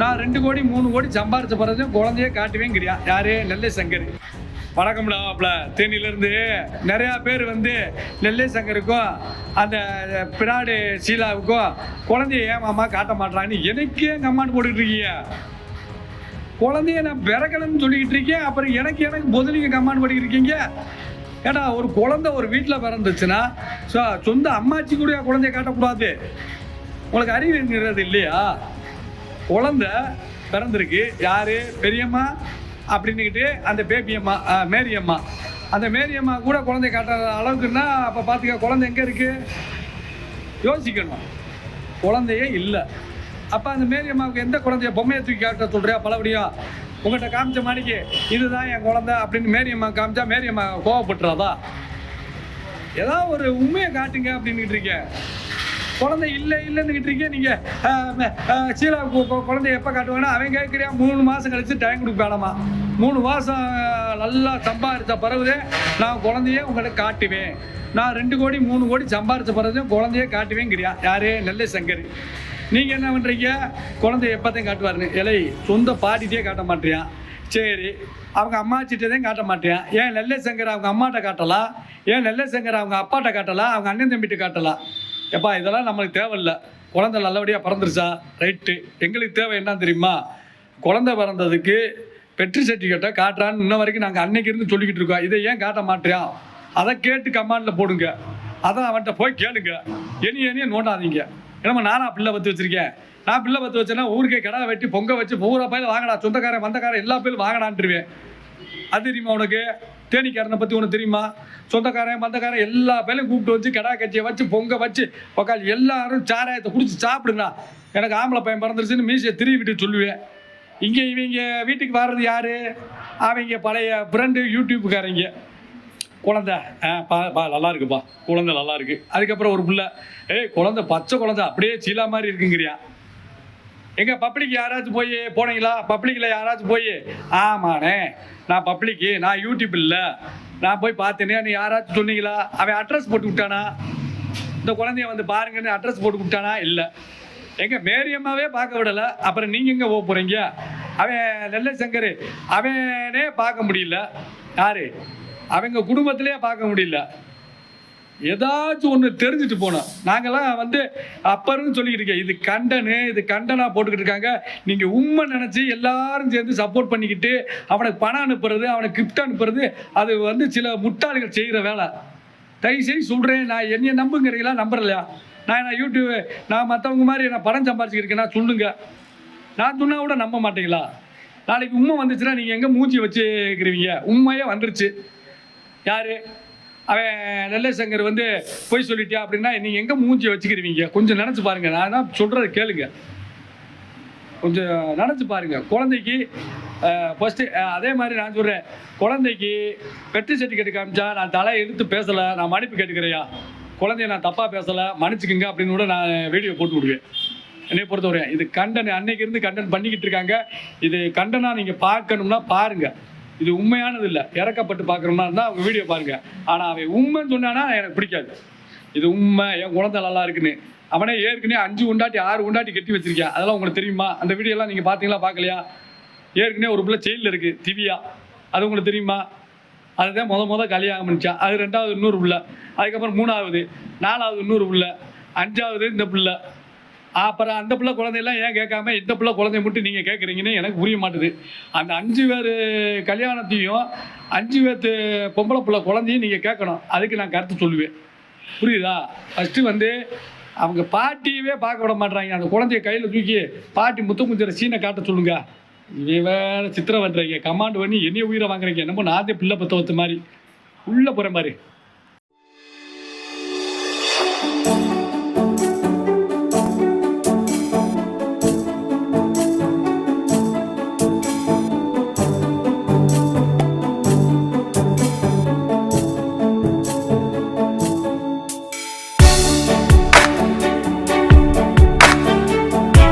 நான் ரெண்டு கோடி மூணு கோடி சம்பாரிச்ச பிறகு குழந்தைய காட்டுவேங்கிறியா யாரு? நெல்லை சங்கர். வணக்கம்டா மாப்ள. தேனியிலேருந்து நிறையா பேர் வந்து நெல்லை சங்கருக்கும் அந்த பிராடு சீலாவுக்கும் குழந்தைய ஏமாமா காட்ட மாட்டான்னு எனக்கே கம்மாண்டு போட்டுக்கிட்டு இருக்கீங்க. குழந்தைய நான் பிறக்கணும்னு சொல்லிக்கிட்டு இருக்கேன். அப்புறம் எனக்கு எனக்கு பொதுலிங்க கம்மாண்டு பண்ணிக்கிட்டு இருக்கீங்க. ஏடா ஒரு குழந்தை ஒரு வீட்டில் பிறந்துச்சுன்னா சொந்த அம்மாச்சி கூட குழந்தைய காட்டக்கூடாது? உங்களுக்கு அறிவு இருக்கிறது இல்லையா? குழந்த பிறந்திருக்கு. யாரு? பெரியம்மா அப்படின்னுக்கிட்டு அந்த பேபியம்மா மேரியம்மா அந்த மேரியம்மா கூட குழந்தை காட்டுற அளவுக்குன்னா அப்போ பார்த்துக்க குழந்தை எங்கே இருக்கு? யோசிக்கணும். குழந்தையே இல்லை. அப்போ அந்த மேரியம்மாவுக்கு எந்த குழந்தைய பொம்மையை தூக்கி காட்ட சொல்றியா பலபடியும் உங்கள்கிட்ட காமிச்ச மாடிக்கு இதுதான் என் குழந்தை அப்படின்னு மேரியம்மா காமிச்சா மேரியம்மா கோவப்பட்டுறாதா? ஏதாவது ஒரு உண்மையை காட்டுங்க அப்படின்னுட்டு இருக்கேன். குழந்தை இல்லை இல்லைன்னுக்கிட்டு இருக்கீங்க நீங்கள் சீலா கு- கு- குழந்தைய எப்போ காட்டுவாங்கன்னா அவன் கேட்குறியா மூணு மாதம் கழிச்சு டைம் கொடுக்க மூணு மாதம் நல்லா சம்பாதிச்ச பிறகுதே நான் குழந்தைய உங்களுக்கு காட்டுவேன். நான் ரெண்டு கோடி மூணு கோடி சம்பாதிச்ச பிறகு குழந்தைய காட்டுவேங்கிறியா? யாரு? நெல்லை சங்கரி. நீங்கள் என்ன பண்ணுறீங்க குழந்தைய எப்போத்தையும் காட்டுவாருன்னு. இலை சொந்த பாட்டிகிட்டே காட்ட மாட்டியான் சரி அவங்க அம்மா தான் காட்ட மாட்டேன் ஏன் நெல்லை சங்கர் அவங்க அம்மாட்ட காட்டலாம் ஏன் நெல்லை சங்கர் அவங்க அப்பாட்ட காட்டலாம் அவங்க அண்ணன் தம்பிட்டு காட்டலாம் எப்பா இதெல்லாம் நம்மளுக்கு தேவையில்ல. குழந்தை நல்லபடியாக பிறந்துருச்சா? ரைட்டு எங்களுக்கு தேவை என்ன தெரியுமா? குழந்தை பிறந்ததுக்கு பெட்ரி சர்டிஃபிகேட்டை காட்டுறான்னு இன்ன வரைக்கும் நாங்கள் அன்னைக்கு இருந்து சொல்லிக்கிட்டு இருக்கோம். இதை ஏன் காட்ட மாட்டேன் அதை கேட்டு கமாண்டில் போடுங்க. அதான் அவன்கிட்ட போய் கேளுங்க. எனி எனியும் நோண்டாதீங்க. என்னமோ நானா பிள்ளை பற்றி வச்சுருக்கேன்? நான் பிள்ளை பற்றி வச்சேன்னா ஊருக்கே கடை வெட்டி பொங்க வச்சு பூரா பயில வாங்கடா. சொந்தக்காரன் வந்தக்காரன் எல்லா பேரும் வாங்கடான்ட்டுருவேன். அது தெரியுமா உனக்கு? தேனிக்காரனை பற்றி உனக்கு தெரியுமா? சொந்தக்காரன் பந்தக்காரன் எல்லா பேரையும் கூப்பிட்டு வச்சு கடா கட்சியை வச்சு பொங்க வச்சு உக்காந்து எல்லாரும் சாராயத்தை குடிச்சு சாப்பிடுங்க எனக்கு ஆம்பளை பையன் பிறந்துருச்சுன்னு மீசியை திருவி விட்டு சொல்லுவேன். இங்கே இவங்க வீட்டுக்கு வர்றது யாரு? அவங்க பழைய ஃப்ரெண்டு யூடியூப்புக்காரங்க குழந்த. ஆ பா பா நல்லா இருக்குப்பா குழந்தை நல்லா இருக்கு. அதுக்கப்புறம் ஒரு பிள்ளை. ஏய் குழந்தை பச்சை குழந்தை அப்படியே சீலா மாதிரி இருக்குங்கிறியா? எங்க பப்ளிக் யாராச்சும் போய் போனீங்களா? பப்ளிக்கில் யாராச்சும் போய் ஆமாண்ணே நான் பப்ளிக்கு நான் யூடியூப் இல்லை. நான் போய் பார்த்தேனே நீ யாராச்சும் சொன்னீங்களா? அவன் அட்ரஸ் போட்டு விட்டானா? இந்த குழந்தைய வந்து பாருங்கன்னு அட்ரஸ் போட்டு விட்டானா? இல்லை. எங்க மேரியம்மாவே பார்க்க விடல. அப்புறம் நீங்க எங்க போக போறீங்க? அவன் நெல்லை சங்கர் அவனே பார்க்க முடியல. யாரு? அவங்க குடும்பத்திலே பார்க்க முடியல. ஏதாச்சும் ஒன்று தெரிஞ்சுட்டு போனோம் நாங்கள்லாம் வந்து அப்பருன்னு சொல்லிக்கிட்டு இருக்கேன். இது கண்டனு இது கண்டனாக போட்டுக்கிட்டு இருக்காங்க. நீங்கள் உண்மை நினச்சி எல்லாரும் சேர்ந்து சப்போர்ட் பண்ணிக்கிட்டு அவனுக்கு பணம் அனுப்புறது அவனுக்கு கிஃப்ட் அனுப்புறது அது வந்து சில முட்டாள்கள் செய்கிற வேலை. தயவு செய்து சொல்கிறேன் நான் என்னைய நம்புங்கிறீங்களா? நம்புறலையா? நான் நான் யூடியூப் நான் மற்றவங்க மாதிரி நான் பணம் சம்பாதிச்சிருக்கேன்னா சொல்லுங்க. நான் சொன்னால் கூட நம்ப மாட்டீங்களா? நாளைக்கு உண்மை வந்துச்சுன்னா நீங்கள் எங்கே மூஞ்சி வச்சுக்கிறீங்க? உண்மையே வந்துருச்சு. யார்? அவன் நெல்லை சங்கர் வந்து பொய் சொல்லிட்டியா அப்படின்னா நீங்கள் எங்கே மூஞ்சி வச்சுக்கிறீங்க கொஞ்சம் நினச்சி பாருங்க. நான் தான் சொல்கிறத கேளுங்க. கொஞ்சம் நினச்சி பாருங்க. குழந்தைக்கு ஃபஸ்ட்டு அதே மாதிரி நான் சொல்கிறேன் குழந்தைக்கு பெட்ரி சர்டிஃபிகேட் காமிச்சா நான் தலையை எடுத்து பேசலை நான் மன்னிப்பு கேட்டுக்கிறையா குழந்தைய நான் தப்பாக பேசலை மன்னிச்சுக்குங்க அப்படின்னு கூட நான் வீடியோ போட்டு விடுவேன். என்னை பொறுத்தவரை இது கண்டன் அன்னைக்கு இருந்து கண்டன் பண்ணிக்கிட்டு இருக்காங்க. இது கண்டனாக நீங்கள் பார்க்கணும்னா பாருங்கள் இது உண்மையானது இல்லை. இறக்கப்பட்டு பார்க்குறோம்னா இருந்தால் அவங்க வீடியோ பாருங்க. ஆனால் அவன் உண்மைன்னு சொன்னானா எனக்கு பிடிக்காது. இது உண்மை என் குழந்தை நல்லா இருக்குன்னு. அவனே ஏற்கனவே அஞ்சு உண்டாட்டி ஆறு உண்டாட்டி கட்டி வச்சிருக்கேன் அதெல்லாம் உங்களுக்கு தெரியுமா? அந்த வீடியோலாம் நீங்கள் பார்த்தீங்களா பார்க்கலையா? ஏற்கனவே ஒரு பிள்ளை செயலில் இருக்குது திவ்யா. அது உங்களுக்கு தெரியுமா? அதுதான் முத முத கல்யாணம் பண்ணிச்சான் அது ரெண்டாவது இன்னொரு பிள்ளை. அதுக்கப்புறம் மூணாவது நாலாவது இன்னொரு பிள்ளை. அஞ்சாவது இந்த பிள்ளை. அப்புறம் அந்த பிள்ளை குழந்தையெல்லாம் ஏன் கேட்காம இந்த பிள்ளை குழந்தைய மட்டும் நீங்கள் கேட்குறீங்கன்னு எனக்கு புரிய மாட்டுது. அந்த அஞ்சு பேர் கல்யாணத்தையும் அஞ்சு பேர்த்து பொம்பளை பிள்ளை குழந்தையும் நீங்கள் கேட்கணும். அதுக்கு நான் கருத்து சொல்லுவேன். புரியுதா? ஃபஸ்ட்டு வந்து அவங்க பாட்டியவே பார்க்க விட மாட்றாங்க. அந்த குழந்தைய கையில் தூக்கி பாட்டி முத்த முத்திர சீனை காட்ட சொல்லுங்க. இவன் வேறு சித்திரம் பண்ணுறீங்க கமாண்ட் பண்ணி என்னைய உயிரை வாங்குறீங்க. என்னமோ நாதே பிள்ளை பத்த மாதிரி. உள்ளே போகிற மாதிரி.